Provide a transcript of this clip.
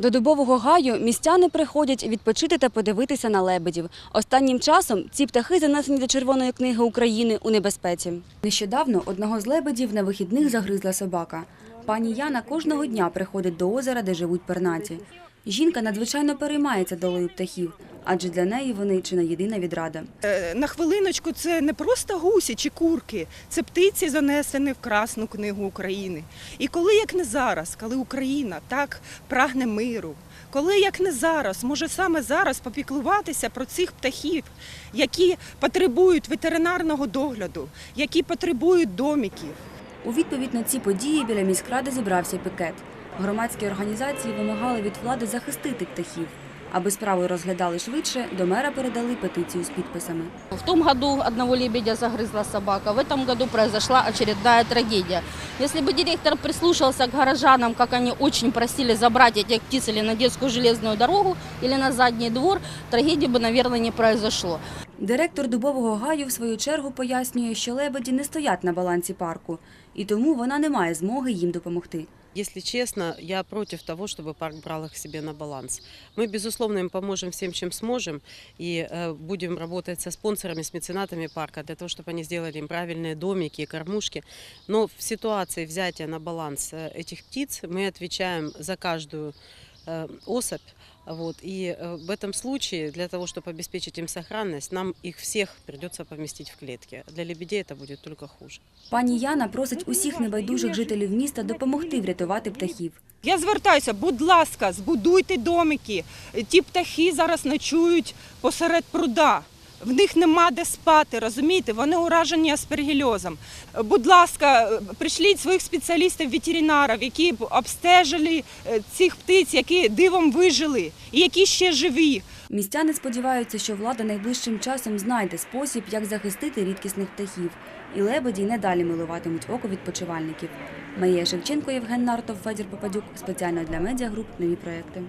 До дубового гаю містяни приходять відпочити та подивитися на лебедів. Останнім часом ці птахи занесені до Червоної книги України у небезпеці. Нещодавно одного з лебедів на вихідних загризла собака. Пані Яна кожного дня приходить до озера, де живуть пернаті. Жінка надзвичайно переймається долею птахів, адже для неї вони чи не єдина відрада. Е, На хвилиночку, це не просто гусі чи курки, це птиці занесені в Красну книгу України. І коли як не зараз, коли Україна так прагне миру, коли як не зараз, може саме зараз попіклуватися про цих птахів, які потребують ветеринарного догляду, які потребують домиків. У відповідь на ці події біля міськради зібрався пікет. Громадські організації вимагали від влади захистити птахів. Аби справу розглядали швидше, до мера передали петицію з підписами. В том году одного лебедя загрызла собака, в этом году произошла очередная трагедия. Если бы директор прислушался к горожанам, как они очень просили забрать этих птиц или на детскую железную дорогу, или на задний двор, трагедии бы, наверное, не произошло. Директор дубового гаю в свою чергу пояснює, що лебеді не стоять на балансі парку, і тому вона не має змоги їм допомогти. Если честно, я против того, чтобы парк брал их себе на баланс. Мы, безусловно, им поможем всем, чем сможем, и э, будем работать со спонсорами, с меценатами парка для того, чтобы они сделали им правильные домики и кормушки. Но в ситуации взятия на баланс э, этих птиц мы отвечаем за каждую э, особь. Вот, и э, в этом случае, для того, чтобы обеспечить им сохранность, нам их всех придется поместить в клетки. Для лебедей это будет только хуже. Пані Яна просить усіх небайдужих жителів міста допомогти врятувати птахів. Я звертаюся, будь ласка, збудуйте домики. Ті птахи зараз ночують посеред пруда. В них нема де спати, розумієте? Вони уражені аспергільозом. Будь ласка, пришліть своїх спеціалістів ветеринарів, які б обстежили е, цих птиць, які дивом вижили і які ще живі. Містяни сподіваються, що влада найближчим часом знайде спосіб, як захистити рідкісних птахів, і лебеді й надалі милуватимуть око відпочивальників. Марія Шевченко, Євген Нартов, Федір Попадюк. Спеціально для медіагруп нові проекти.